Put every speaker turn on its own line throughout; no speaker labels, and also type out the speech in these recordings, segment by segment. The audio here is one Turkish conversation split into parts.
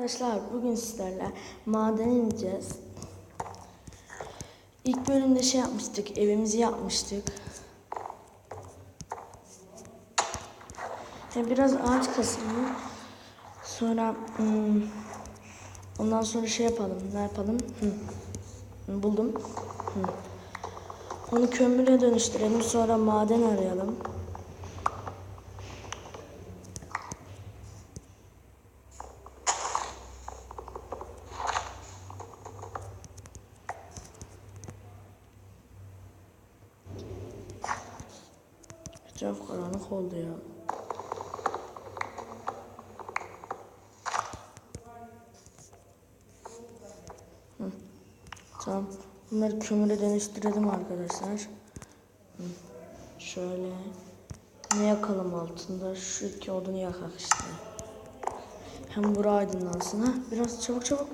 Arkadaşlar bugün sizlerle maden ineceğiz. İlk bölümde şey yapmıştık, evimizi yapmıştık. Hem biraz ağaç kasımı. Sonra hmm, ondan sonra şey yapalım. Ne yapalım? Hı. Buldum. Hı. Onu kömüre dönüştürelim. Sonra maden arayalım. Etraf karanlık oldu ya. Hı. Tamam. Bunları kömüre dönüştürelim arkadaşlar. Şöyle. Ne yakalım altında? Şu iki odunu yakak işte. Hem bura aydınlansın ha. Biraz çabuk çabuk.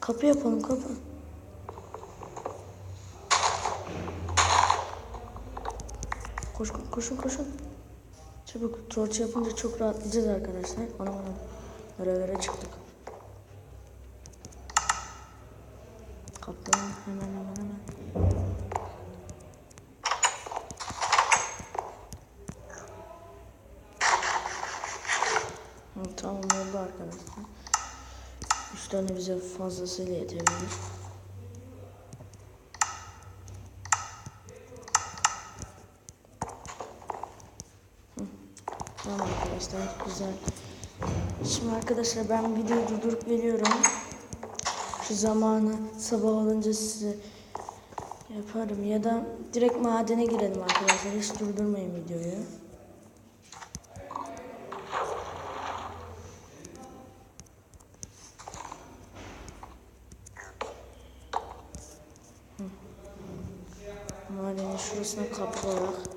Kapı yapalım kapı. Koş, koşun koşun. Çabuk torç yapınca çok rahatlayacağız arkadaşlar. Ana ana. Nerelere çıktık. Kapı hemen hemen hemen. Tamam oldu arkadaşlar. Üç tane bize fazlasıyla yetebilir. Tamam arkadaşlar güzel. Şimdi arkadaşlar ben videoyu durdurup geliyorum. Şu zamanı sabah olunca size yaparım ya da direkt madene girelim arkadaşlar. Hiç durdurmayın videoyu. Madenin şurasına kapı olarak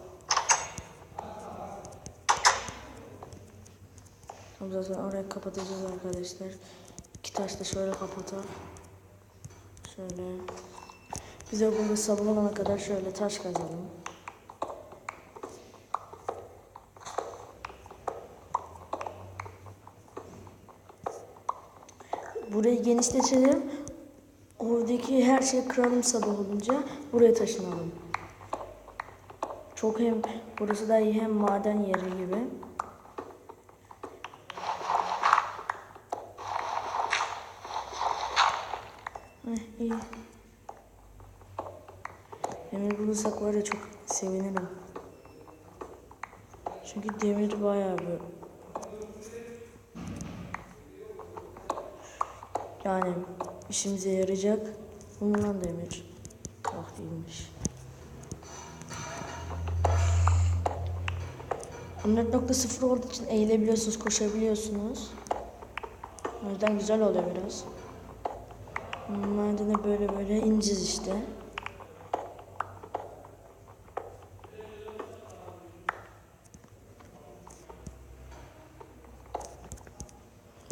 Tamam zaten orayı kapatacağız arkadaşlar. İki taş da şöyle kapatalım. Şöyle. Bize burada sabah olana kadar şöyle taş kazalım. Burayı genişletelim. Oradaki her şeyi kıralım sabah olunca. Buraya taşınalım. Çok hem burası da iyi hem maden yeri gibi. Demir bulursak var ya çok sevinirim. Çünkü demir bayağı bir... Yani işimize yarayacak. Bulunan demir. Bak değilmiş. 14.0 olduğu için eğilebiliyorsunuz, koşabiliyorsunuz. O yüzden güzel oluyor biraz. Madene böyle böyle ineceğiz işte.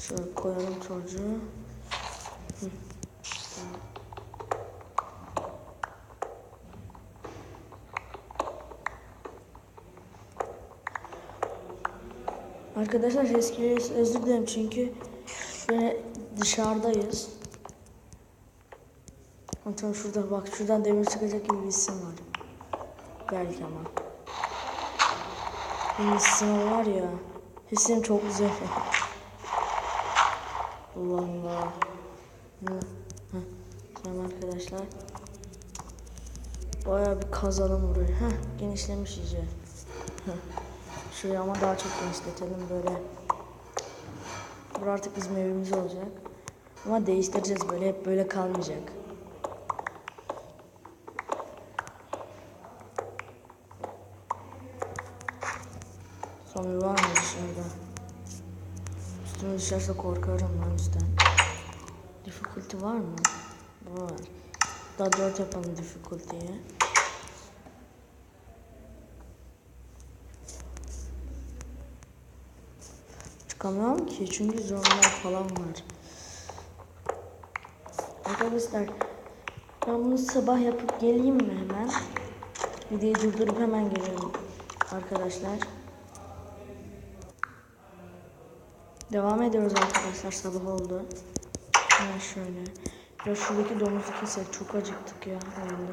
Şöyle koyalım çocuğu. Arkadaşlar eskiye özür dilerim çünkü böyle dışarıdayız. Tamam şurada bak şuradan demir çıkacak gibi bir isim var. Belki ama. Benim isim var ya. İsim çok güzel. Allah Allah. Tamam arkadaşlar. Bayağı bir kazalım burayı. Heh, genişlemiş iyice. Şurayı ama daha çok genişletelim böyle. Burası artık bizim evimiz olacak. Ama değiştireceğiz böyle hep böyle kalmayacak. Zombi var mı dışarıda? Üstüme düşerse korkarım lan üstten. Difficulty var mı? Var. Daha dört yapalım difficulty'ye. Çıkamıyorum ki çünkü zombiler falan var. Arkadaşlar ben bunu sabah yapıp geleyim mi hemen? Videoyu durdurup hemen geliyorum arkadaşlar. Devam ediyoruz arkadaşlar sabah oldu. Hemen şöyle. Biraz şuradaki domuzu kesek çok acıktık ya oyunda.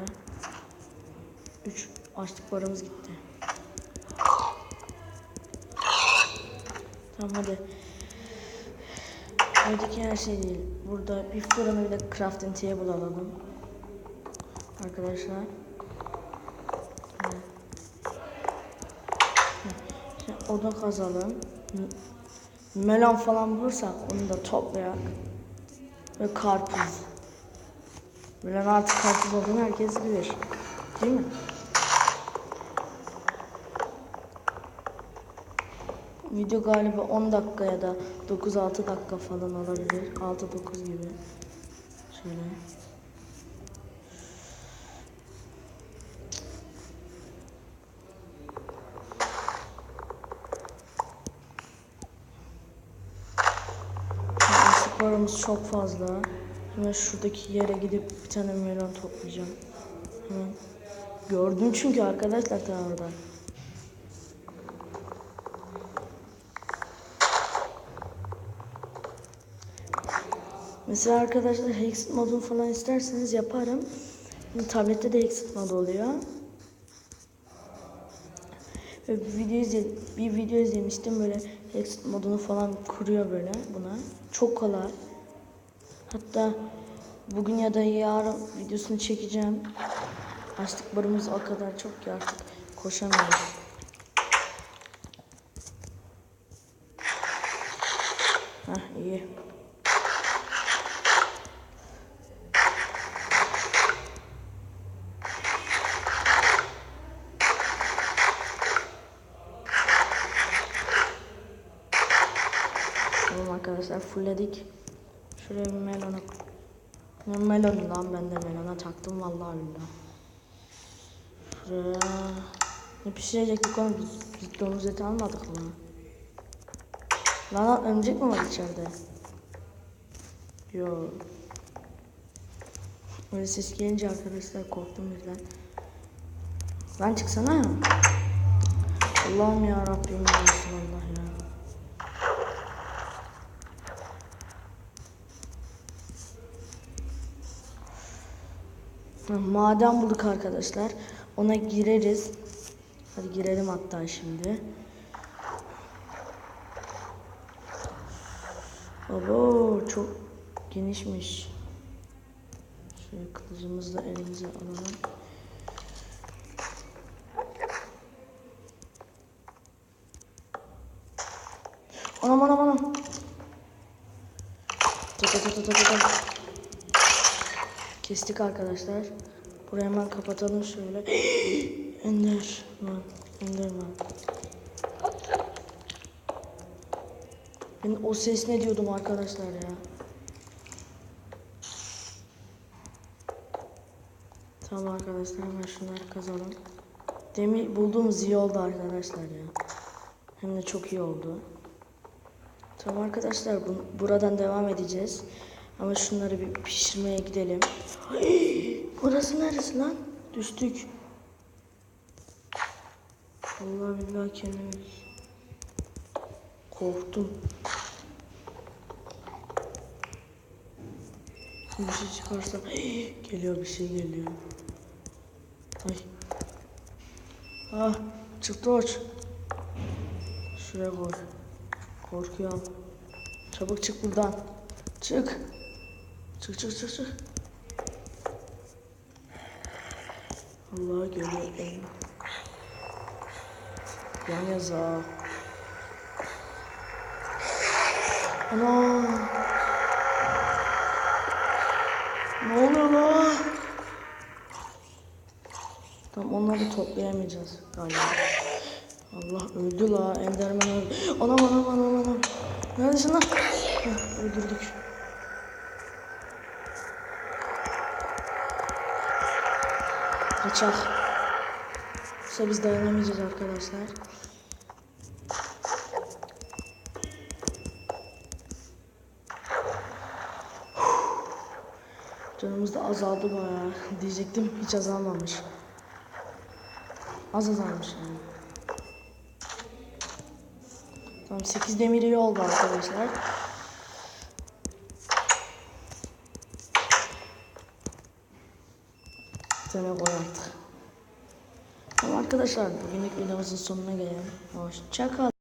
3 açlık paramız gitti. Tamam hadi. Buradaki her şey değil. Burada bir fırını bir de crafting table alalım. Arkadaşlar. Şimdi odun kazalım. Melon falan bulursak onu da toplayak. Ve karpuz. Melon artık karpuz olduğunu herkes bilir. Değil mi? Video galiba 10 dakika ya da 9-6 dakika falan olabilir. 6-9 gibi. Şöyle. Sporumuz çok fazla. Hemen şuradaki yere gidip bir tane melon toplayacağım. Hemen. Gördüm çünkü arkadaşlar ta orada. Mesela arkadaşlar Hexit modunu falan isterseniz yaparım. Şimdi tablette de Hexit modu oluyor. Ve bir video, izle, bir video izlemiştim böyle Hexit modunu falan kuruyor böyle buna. Çok kolay. Hatta bugün ya da yarın videosunu çekeceğim. Açlık barımız o kadar çok ki artık koşamıyoruz. Hah iyi. Tamam arkadaşlar fullledik. Şuraya bir melona ne melon lan ben de melona taktım vallahi billahi. Şuraya ne pişirecektik oğlum biz, biz domuz eti almadık mı? Lan lan örümcek mi var içeride? Yo. Öyle ses gelince arkadaşlar korktum birden. Lan çıksana. Allah'ım ya Rabbim ya Allah ya. Hı, Maden bulduk arkadaşlar. Ona gireriz. Hadi girelim hatta şimdi. Abo çok genişmiş. Şöyle kılıcımızı da elimize alalım. Anam anam anam. Ta ta ta ta ta. Kestik arkadaşlar. Burayı hemen kapatalım şöyle. Enderman. Enderman. Ben o ses ne diyordum arkadaşlar ya. Tamam arkadaşlar hemen şunları kazalım. Demir bulduğumuz iyi oldu arkadaşlar ya. Hem de çok iyi oldu. Tamam arkadaşlar bu, buradan devam edeceğiz. Ama şunları bir pişirmeye gidelim. Burası neresi lan? Düştük. Allah billahi kendimi korktum. Bir şey çıkarsa geliyor bir şey geliyor. Ay. Ah çıktı uç. Şuraya koy. Korkuyorum. Çabuk çık buradan. Çık. Çık çık çık çık. Allah elim. Yan yaza. Ana. Ne oluyor lan? Tamam onları toplayamayacağız galiba. Allah öldü la Enderman öldü. Anam anam anam anam. Neredesin lan? Heh, öldürdük. Kaçak. Yoksa biz dayanamayacağız arkadaşlar. Canımız da azaldı bayağı. Diyecektim hiç azalmamış. Az azalmış yani. Tamam 8 demir iyi oldu arkadaşlar. Tane koy artık. Tamam arkadaşlar bugünlük videomuzun sonuna gelelim. Hoşçakal.